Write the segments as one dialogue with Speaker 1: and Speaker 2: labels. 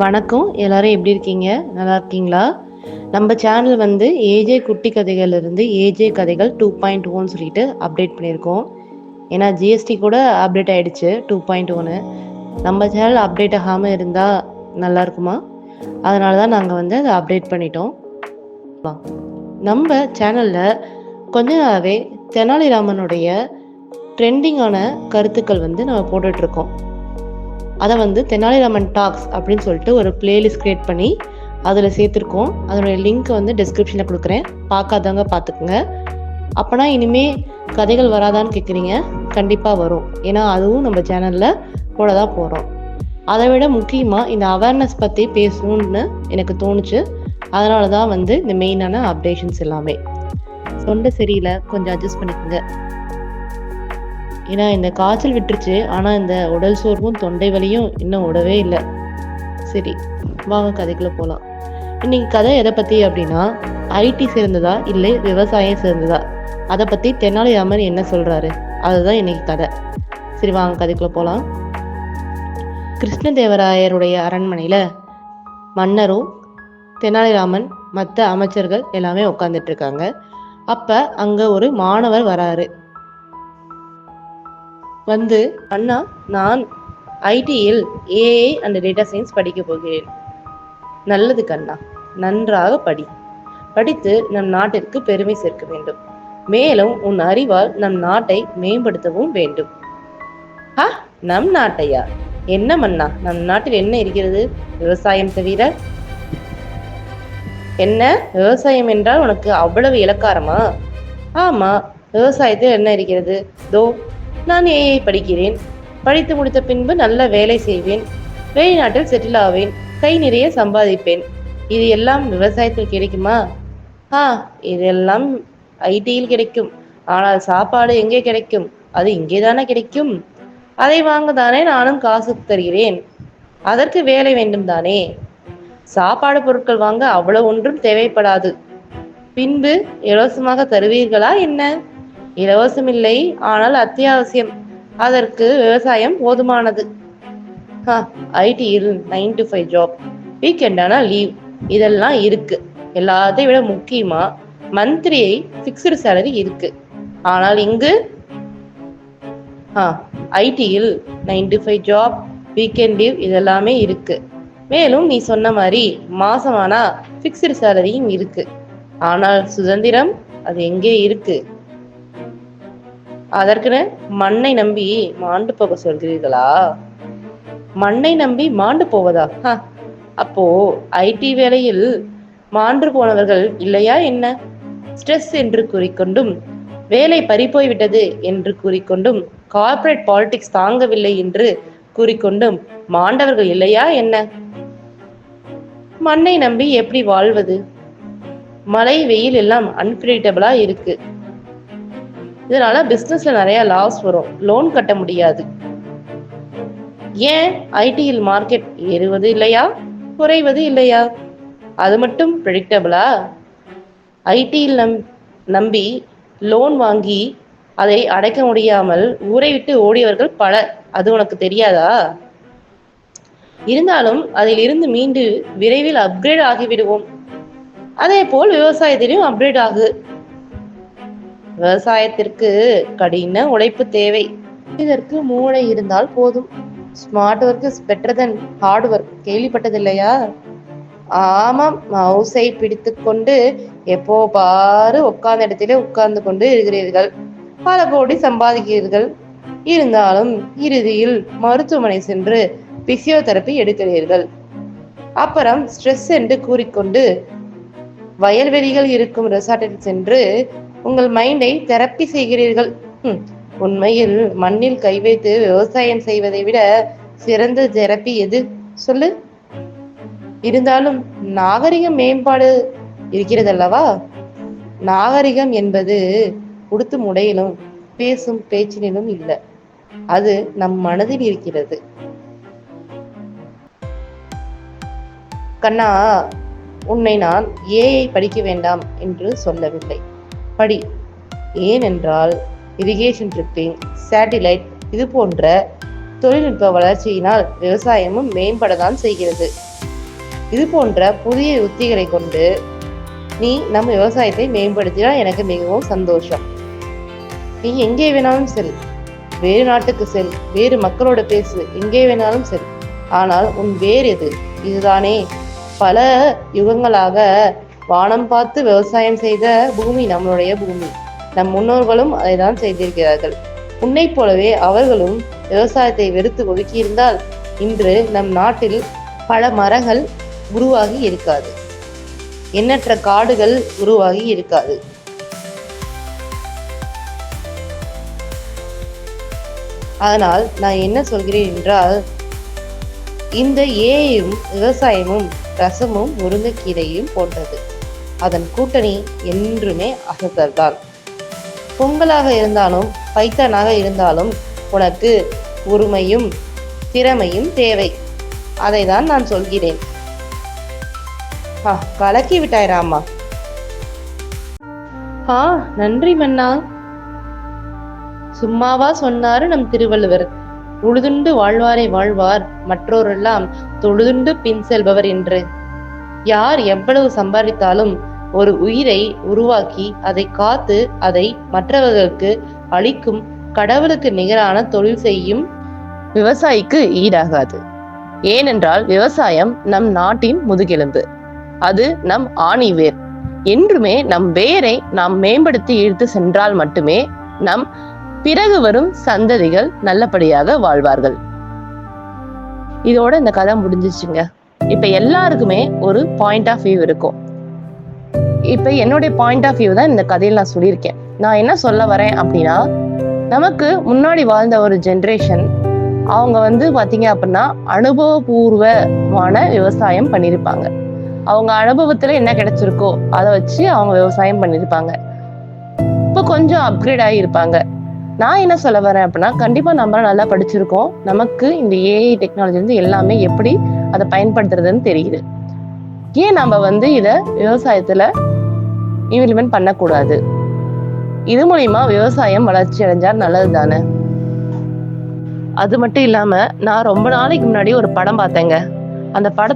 Speaker 1: வணக்கம் எல்லாரும் எப்படி இருக்கீங்க நல்லா இருக்கீங்களா நம்ம சேனல் வந்து ஏஜே குட்டி கதைகள்லேருந்து ஏஜே கதைகள் டூ பாயிண்ட் ஒன்னு சொல்லிட்டு அப்டேட் பண்ணியிருக்கோம் ஏன்னா ஜிஎஸ்டி கூட அப்டேட் ஆகிடுச்சு டூ பாயிண்ட் ஒன்று நம்ம சேனல் அப்டேட் ஆகாமல் இருந்தால் நல்லா இருக்குமா அதனால தான் நாங்கள் வந்து அதை அப்டேட் பண்ணிட்டோம் நம்ம சேனலில் கொஞ்ச நாளாகவே தெனாலிராமனுடைய ட்ரெண்டிங்கான கருத்துக்கள் வந்து நம்ம போட்டுட்ருக்கோம் அதை வந்து தெனாலிராமன் டாக்ஸ் அப்படின்னு சொல்லிட்டு ஒரு பிளேலிஸ்ட் க்ரியேட் பண்ணி அதில் சேர்த்துருக்கோம் அதனுடைய லிங்க் வந்து டிஸ்கிரிப்ஷனில் கொடுக்குறேன் பார்க்காதவங்க பார்த்துக்குங்க அப்போனா இனிமேல் கதைகள் வராதான்னு கேட்குறீங்க கண்டிப்பாக வரும் ஏன்னா அதுவும் நம்ம சேனலில் போட தான் போகிறோம் அதை விட முக்கியமாக இந்த அவேர்னஸ் பற்றி பேசணும்னு எனக்கு தோணுச்சு அதனால தான் வந்து இந்த மெயினான அப்டேஷன்ஸ் எல்லாமே தொண்டை சரியில்லை கொஞ்சம் அட்ஜஸ்ட் பண்ணிக்கோங்க ஏன்னா இந்த காய்ச்சல் விட்டுருச்சு ஆனால் இந்த உடல் சோர்வும் தொண்டை வலியும் இன்னும் விடவே இல்லை சரி வாங்க கதைக்குள்ளே போகலாம் இன்னைக்கு கதை எதை பற்றி அப்படின்னா ஐடி சேர்ந்ததா இல்லை விவசாயம் சேர்ந்ததா அதை பற்றி தென்னாலிராமன் என்ன சொல்கிறாரு அதுதான் இன்னைக்கு கதை சரி வாங்க கதைக்குள்ளே போகலாம் கிருஷ்ணதேவராயருடைய அரண்மனையில் மன்னரும் தெனாலிராமன் மற்ற அமைச்சர்கள் எல்லாமே உட்காந்துட்டு இருக்காங்க அப்போ அங்கே ஒரு மாணவர் வராரு வந்து அண்ணா நான் ஐடியில் ஏஏ அண்ட் டேட்டா சயின்ஸ் படிக்க போகிறேன் நல்லது கண்ணா நன்றாக படி படித்து நம் நாட்டிற்கு பெருமை சேர்க்க வேண்டும் மேலும் உன் அறிவால் நம் நாட்டை மேம்படுத்தவும் வேண்டும் ஆ நம் நாட்டையா என்ன மண்ணா நம் நாட்டில் என்ன இருக்கிறது விவசாயம் தவிர என்ன விவசாயம் என்றால் உனக்கு அவ்வளவு இலக்காரமா ஆமா விவசாயத்தில் என்ன இருக்கிறது தோ நான் ஏஐ படிக்கிறேன் படித்து முடித்த பின்பு நல்ல வேலை செய்வேன் வெளிநாட்டில் செட்டில் ஆவேன் கை நிறைய சம்பாதிப்பேன் இது எல்லாம் விவசாயத்தில் கிடைக்குமா ஆ இதெல்லாம் ஐடியில் கிடைக்கும் ஆனால் சாப்பாடு எங்கே கிடைக்கும் அது இங்கே தானே கிடைக்கும் அதை வாங்க தானே நானும் காசு தருகிறேன் அதற்கு வேலை வேண்டும் தானே சாப்பாடு பொருட்கள் வாங்க அவ்வளவு ஒன்றும் தேவைப்படாது பின்பு இலவசமாக தருவீர்களா என்ன இலவசமில்லை ஆனால் அத்தியாவசியம் அதற்கு விவசாயம் போதுமானது ஐடி இரு நைன் டு ஃபைவ் ஜாப் வீக்கெண்டானா லீவ் இதெல்லாம் இருக்கு எல்லாத்தையும் விட முக்கியமா மந்த்லியை ஃபிக்ஸ்டு சேலரி இருக்கு ஆனால் இங்கு ஐடியில் nine to five job weekend leave இதெல்லாமே இருக்கு மேலும் நீ சொன்ன மாதிரி மாசமானா ஃபிக்ஸ்டு சேலரியும் இருக்கு ஆனால் சுதந்திரம் அது எங்கே இருக்குது அதற்குன்னு மண்ணை நம்பி மாண்டு போக சொல்கிறீர்களா மண்ணை நம்பி மாண்டு போவதா அப்போ ஐடி வேலையில் மாண்டு போனவர்கள் இல்லையா என்ன ஸ்ட்ரெஸ் என்று கூறிக்கொண்டும் வேலை பறிப்போய்விட்டது என்று கூறிக்கொண்டும் கார்ப்பரேட் பாலிடிக்ஸ் தாங்கவில்லை என்று கூறிக்கொண்டும் மாண்டவர்கள் இல்லையா என்ன மண்ணை நம்பி எப்படி வாழ்வது மழை வெயில் எல்லாம் அன்பிரிடிட்டபிளா இருக்கு இதனால பிஸ்னஸ்ல நிறைய லாஸ் வரும் லோன் கட்ட முடியாது ஏன் ஐடியில் மார்க்கெட் ஏறுவது இல்லையா குறைவது இல்லையா அது மட்டும் ப்ரெடிக்டபிளா ஐடியில் நம் நம்பி லோன் வாங்கி அதை அடைக்க முடியாமல் ஊரை விட்டு ஓடியவர்கள் பல அது உனக்கு தெரியாதா இருந்தாலும் அதில் இருந்து மீண்டு விரைவில் அப்கிரேட் ஆகிவிடுவோம் அதே போல் விவசாயத்திலும் அப்கிரேட் ஆகு விவசாயத்திற்கு கடின உழைப்பு தேவை இதற்கு மூளை இருந்தால் போதும் smart work is better then hard work கேள்விப்பட்டது இல்லையா ஆமாம் மவுசை பிடித்து கொண்டு எப்போ பாரு உட்கார்ந்த இடத்திலே உட்கார்ந்து கொண்டு இருக்கிறீர்கள் பல கோடி சம்பாதிக்கிறீர்கள் இருந்தாலும் இறுதியில் மருத்துவமனை சென்று பிசியோதெரப்பி எடுக்கிறீர்கள் அப்புறம் ஸ்ட்ரெஸ் என்று கூறிக்கொண்டு வயல்வெளிகள் இருக்கும் ரெசார்ட்டில் சென்று உங்கள் மைண்டை தெரப்பி செய்கிறீர்கள் உண்மையில் மண்ணில் கை வைத்து விவசாயம் செய்வதை விட சிறந்த தெரப்பி எது சொல்லு இருந்தாலும் நாகரிக மேம்பாடு இருக்கிறது அல்லவா நாகரிகம் என்பது உடுத்தும் முடையிலும் பேசும் பேச்சினிலும் இல்லை அது நம் மனதில் இருக்கிறது கண்ணா உன்னை நான் ஏஐ படிக்க வேண்டாம் என்று சொல்லவில்லை படி ஏனென்றால் இரிகேஷன் ட்ரிப்பிங் சேட்டிலைட் இது போன்ற தொழில்நுட்ப வளர்ச்சியினால் விவசாயமும் மேம்படத்தான் செய்கிறது இது போன்ற புதிய உத்திகளை கொண்டு நீ நம்ம விவசாயத்தை மேம்படுத்தினால் எனக்கு மிகவும் சந்தோஷம் நீ எங்கே வேணாலும் செல் வேறு நாட்டுக்கு செல் வேறு மக்களோட பேசு எங்கே வேணாலும் செல் ஆனால் உன் வேறு எது இதுதானே பல யுகங்களாக வானம் பார்த்து விவசாயம் செய்த பூமி நம்மளுடைய பூமி நம் முன்னோர்களும் அதை தான் செய்திருக்கிறார்கள் உன்னை போலவே அவர்களும் விவசாயத்தை வெறுத்து ஒதுக்கியிருந்தால் இன்று நம் நாட்டில் பல மரங்கள் உருவாகி இருக்காது எண்ணற்ற காடுகள் உருவாகி இருக்காது அதனால் நான் என்ன சொல்கிறேன் என்றால் இந்த ஏயும் விவசாயமும் ரசமும் முருங்கைக்கீரையும் போன்றது அதன் கூட்டணி என்றுமே அசத்தர்தான் பொங்கலாக இருந்தாலும் பைத்தனாக இருந்தாலும் உனக்கு உரிமையும் திறமையும் தேவை அதை தான் நான் சொல்கிறேன் ஆ கலக்கி விட்டாய் ஆ நன்றி மன்னா சும்மாவா சொன்னாரு நம் திருவள்ளுவர் உழுதுண்டு வாழ்வாரை வாழ்வார் மற்றோரெல்லாம் தொழுதுண்டு பின் செல்பவர் என்று யார் எவ்வளவு சம்பாதித்தாலும் ஒரு உயிரை உருவாக்கி அதை காத்து அதை மற்றவர்களுக்கு அளிக்கும் கடவுளுக்கு நிகரான தொழில் செய்யும் விவசாயிக்கு ஈடாகாது ஏனென்றால் விவசாயம் நம் நாட்டின் முதுகெலும்பு அது நம் ஆணி வேர் என்றுமே நம் வேரை நாம் மேம்படுத்தி இழுத்து சென்றால் மட்டுமே நம் பிறகு வரும் சந்ததிகள் நல்லபடியாக வாழ்வார்கள் இதோட இந்த கதை முடிஞ்சிச்சுங்க இப்ப எல்லாருக்குமே ஒரு பாயிண்ட் ஆஃப் வியூ இருக்கும் இப்ப என்னுடைய பாயிண்ட் ஆஃப் வியூ தான் இந்த கதையில் நான் சொல்லியிருக்கேன் நான் என்ன சொல்ல வரேன் அப்படின்னா நமக்கு முன்னாடி வாழ்ந்த ஒரு ஜென்ரேஷன் அவங்க வந்து பார்த்தீங்க அப்படின்னா அனுபவபூர்வமான விவசாயம் பண்ணியிருப்பாங்க அவங்க அனுபவத்தில் என்ன கிடைச்சிருக்கோ அதை வச்சு அவங்க விவசாயம் பண்ணியிருப்பாங்க இப்போ கொஞ்சம் அப்கிரேட் ஆகியிருப்பாங்க நான் என்ன சொல்ல வரேன் அப்படின்னா கண்டிப்பாக நம்ம நல்லா படிச்சிருக்கோம் நமக்கு இந்த ஏஐ டெக்னாலஜி வந்து எல்லாமே எப்படி அதை பயன்படுத்துறதுன்னு தெரியுது ஏன் நம்ம வந்து இத விவசாயத்துல இம்ப்ளிமெண்ட் பண்ணக்கூடாது இது மூலியமா விவசாயம் வளர்ச்சி அடைஞ்சா நல்லது தானே அது மட்டும் இல்லாம நான் ரொம்ப நாளைக்கு முன்னாடி ஒரு படம் பார்த்தேங்க அந்த பட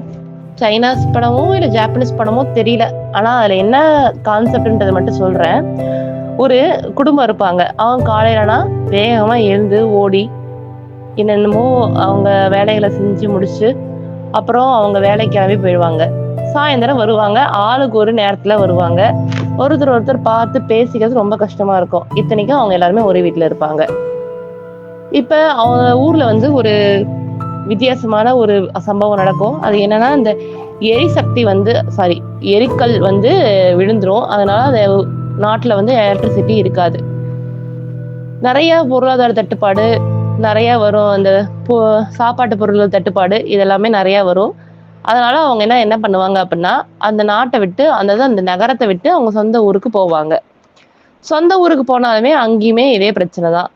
Speaker 1: சைனாஸ் படமோ இல்ல ஜாப்பனீஸ் படமோ தெரியல ஆனா அதுல என்ன கான்செப்ட்ன்றது மட்டும் சொல்றேன் ஒரு குடும்பம் இருப்பாங்க அவங்க காலையிலனா வேகமா எழுந்து ஓடி என்னென்னமோ அவங்க வேலைகளை செஞ்சு முடிச்சு அப்புறம் அவங்க வேலைக்கு கிளம்பி போயிடுவாங்க சாயந்தரம் வருவாங்க ஆளுக்கு ஒரு நேரத்துல வருவாங்க ஒருத்தர் ஒருத்தர் பார்த்து பேசிக்கிறது ரொம்ப கஷ்டமா இருக்கும் இத்தனைக்கும் அவங்க எல்லாருமே ஒரே வீட்டுல இருப்பாங்க இப்ப அவங்க ஊர்ல வந்து ஒரு வித்தியாசமான ஒரு சம்பவம் நடக்கும் அது என்னன்னா இந்த எரிசக்தி வந்து சாரி எரிக்கல் வந்து விழுந்துரும் அதனால அந்த நாட்டுல வந்து எலக்ட்ரிசிட்டி இருக்காது நிறைய பொருளாதார தட்டுப்பாடு நிறையா வரும் அந்த சாப்பாட்டு பொருள் தட்டுப்பாடு இதெல்லாமே நிறையா வரும் அதனால அவங்க என்ன என்ன பண்ணுவாங்க அப்படின்னா அந்த நாட்டை விட்டு அந்த அந்த நகரத்தை விட்டு அவங்க சொந்த ஊருக்கு போவாங்க சொந்த ஊருக்கு போனாலுமே அங்கேயுமே இதே பிரச்சனை தான்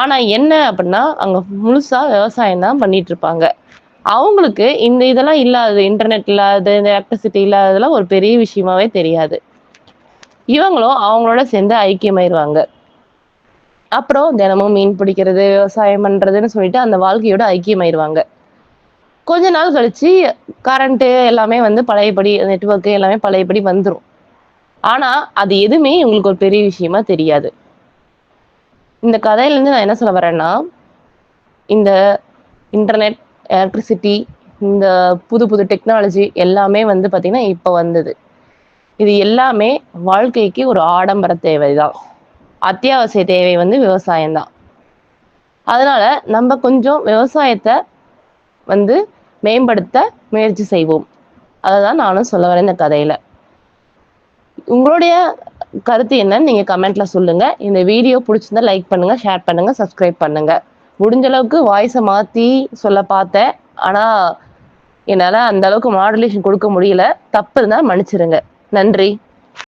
Speaker 1: ஆனா என்ன அப்படின்னா அங்க முழுசா விவசாயம் தான் பண்ணிட்டு இருப்பாங்க அவங்களுக்கு இந்த இதெல்லாம் இல்லாதது இன்டர்நெட் இல்லாது இந்த எலக்ட்ரிசிட்டி இல்லாததெல்லாம் ஒரு பெரிய விஷயமாவே தெரியாது இவங்களும் அவங்களோட சேர்ந்து ஐக்கியமாயிருவாங்க அப்புறம் தினமும் மீன் பிடிக்கிறது விவசாயம் பண்றதுன்னு சொல்லிட்டு அந்த வாழ்க்கையோட ஐக்கியமாயிருவாங்க கொஞ்ச நாள் கழிச்சு கரண்ட்டு எல்லாமே வந்து பழையபடி நெட்ஒர்க்கு எல்லாமே பழையபடி வந்துடும் ஆனா அது எதுவுமே இவங்களுக்கு ஒரு பெரிய விஷயமா தெரியாது இந்த கதையிலேருந்து நான் என்ன சொல்ல வரேன்னா இந்த இன்டர்நெட் எலக்ட்ரிசிட்டி இந்த புது புது டெக்னாலஜி எல்லாமே வந்து பார்த்தீங்கன்னா இப்போ வந்தது இது எல்லாமே வாழ்க்கைக்கு ஒரு ஆடம்பர தேவை தான் அத்தியாவசிய தேவை வந்து விவசாயம்தான் அதனால நம்ம கொஞ்சம் விவசாயத்தை வந்து மேம்படுத்த முயற்சி செய்வோம் அதை தான் நானும் சொல்ல வரேன் இந்த கதையில உங்களுடைய கருத்து என்னன்னு நீங்க கமெண்ட்ல சொல்லுங்க இந்த வீடியோ பிடிச்சிருந்தா லைக் பண்ணுங்க ஷேர் பண்ணுங்க சப்ஸ்கிரைப் பண்ணுங்க முடிஞ்ச அளவுக்கு வாய்ஸை மாத்தி சொல்ல பார்த்தேன் ஆனா என்னால அந்த அளவுக்கு மாடுலேஷன் கொடுக்க முடியல தப்பு இருந்தால் மன்னிச்சிருங்க நன்றி